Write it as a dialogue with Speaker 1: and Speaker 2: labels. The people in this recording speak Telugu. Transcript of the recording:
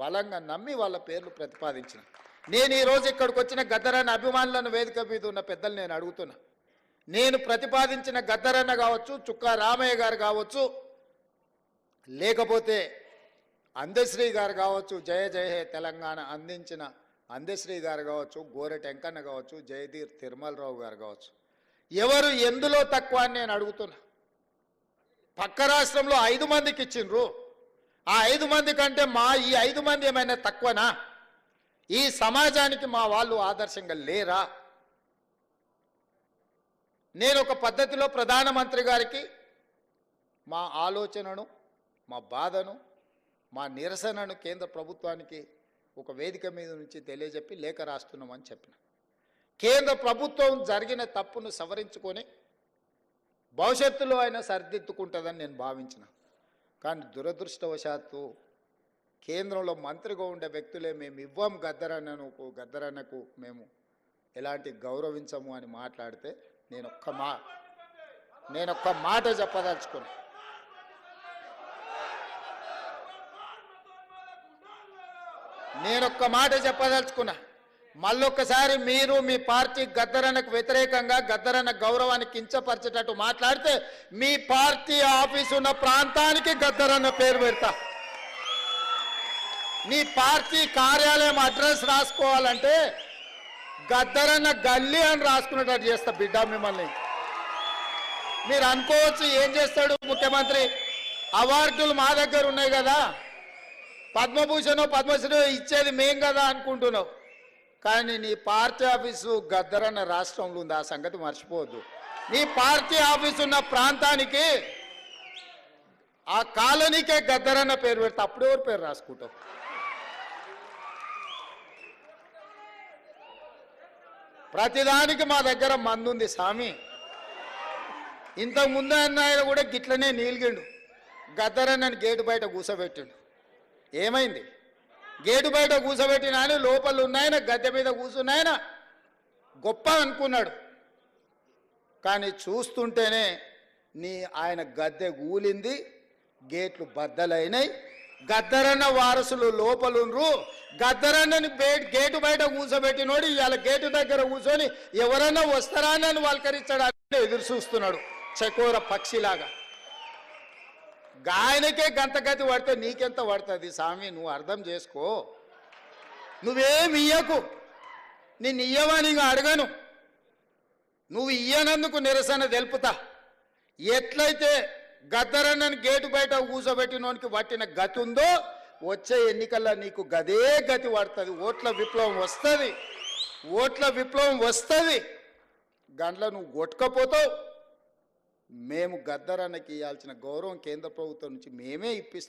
Speaker 1: బలంగా నమ్మి వాళ్ళ పేర్లు ప్రతిపాదించిన. నేను ఈరోజు ఇక్కడికి వచ్చిన గద్దరన్న అభిమానులను వేదిక మీద ఉన్న పెద్దలు నేను అడుగుతున్నా. నేను ప్రతిపాదించిన గద్దరన్న కావచ్చు చుక్కా రామయ్య గారు కావచ్చు లేకపోతే అందశ్రీ గారు కావచ్చు జయ జయ హే తెలంగాణ అందించిన అందశ్రీ గారు కావచ్చు గోరెట వెంకన్న కావచ్చు జయధీర్ తిరుమలరావు గారు కావచ్చు. ఎవరు ఎందులో తక్కువ అని నేను అడుగుతున్నా. పక్క రాష్ట్రంలో ఐదు మందికి ఇచ్చిండ్రు. ఆ ఐదు మంది కంటే మా ఈ ఐదు మంది ఏమైనా తక్కువనా? ఈ సమాజానికి మా వాళ్ళు ఆదర్శంగా లేరా? నేను ఒక పద్ధతిలో ప్రధానమంత్రి గారికి మా ఆలోచనను మా బాధను మా నిరసనను కేంద్ర ప్రభుత్వానికి ఒక వేదిక మీద నుంచి తెలియజెప్పి లేఖ రాస్తున్నామని చెప్పిన. కేంద్ర ప్రభుత్వం జరిగిన తప్పును సవరించుకొని భవిష్యత్తులో అయినా సరిదిద్దుకుంటుందని నేను భావించిన. కానీ దురదృష్టవశాత్తు కేంద్రంలో మంత్రిగా ఉండే వ్యక్తులే మేము ఇవ్వం గద్దరన్నకు గద్దరన్నకు మేము ఎలాంటి గౌరవించము అని మాట్లాడితే నేను ఒక్క మా నేను ఒక్క మాట చెప్పదలుచుకున్నా. నేను ఒక్క మాట చెప్పదలుచుకున్నా. మళ్ళొక్కసారి మీరు మీ పార్టీ గద్దరన్నకు వ్యతిరేకంగా గద్దరన్న గౌరవాన్ని కించపరిచేటట్టు మాట్లాడితే మీ పార్టీ ఆఫీస్ ఉన్న ప్రాంతానికి గద్దరన్న పేరు పెడతా. నీ పార్టీ కార్యాలయం అడ్రస్ రాసుకోవాలంటే గద్దరన్న గల్లీ అని రాసుకునేటట్టు చేస్తా బిడ్డ మిమ్మల్ని. మీరు అనుకోవచ్చు ఏం చేస్తాడు ముఖ్యమంత్రి? అవార్డులు మా దగ్గర ఉన్నాయి కదా. పద్మభూషణ్ పద్మశ్రీ ఇచ్చేది మేం కదా అనుకుంటున్నావు కానీ నీ పార్టీ ఆఫీసు గద్దరన్న రాష్ట్రంలో ఉంది ఆ సంగతి మర్చిపోవద్దు. నీ పార్టీ ఆఫీసు ఉన్న ప్రాంతానికి ఆ కాలనీకే గద్దరన్న పేరు పెడితే అప్పుడు ఎవరు పేరు రాసుకుంటావు? ప్రతిదానికి మా దగ్గర మందు ఉంది స్వామి. ఇంతకు ముందు అన్న ఆయన కూడా గిట్లనే నీలిగిండు. గద్దరన్నని గేటు బయట కూసబెట్టిండు. ఏమైంది? గేటు బయట కూసబెట్టిన ఆయన లోపల ఉన్నాయన గద్దె మీద కూర్చున్నాయన గొప్ప అనుకున్నాడు. కానీ చూస్తుంటేనే నీ ఆయన గద్దె కూలింది గేట్లు బద్దలైనాయి గద్దరన్న వారసులు లోపలుండ్రు. గద్దరన్నని బే- గేటు బయట కూర్చోబెట్టినోడు ఇవాళ గేటు దగ్గర కూర్చొని ఎవరన్నా వస్తారా అని వాళ్ళకరించడానికి ఎదురు చూస్తున్నాడు. చకోర పక్షిలాగా. గాయనకే గంతగతి పడితే నీకెంత పడుతుంది స్వామి? నువ్వు అర్థం చేసుకో. నువ్వేం ఇయ్యకు. నేను ఇయ్యవని ఇంకా అడగను. నువ్వు ఇయ్యనందుకు నిరసన తెలుపుతా. ఎట్లయితే గద్దరన్నని గేటు బయట కూర్చోబెట్టినోనికి పట్టిన గతి ఉందో వచ్చే ఎన్నికల్లో నీకు గదే గతి పడుతుంది. ఓట్ల విప్లవం వస్తుంది. ఓట్ల విప్లవం వస్తుంది. గండ్ల నువ్వు కొట్టుకపోతావు. మేము గద్దరన్నకి ఇవ్వాల్సిన గౌరవం కేంద్ర ప్రభుత్వం నుంచి మేమే ఇప్పిస్తాం.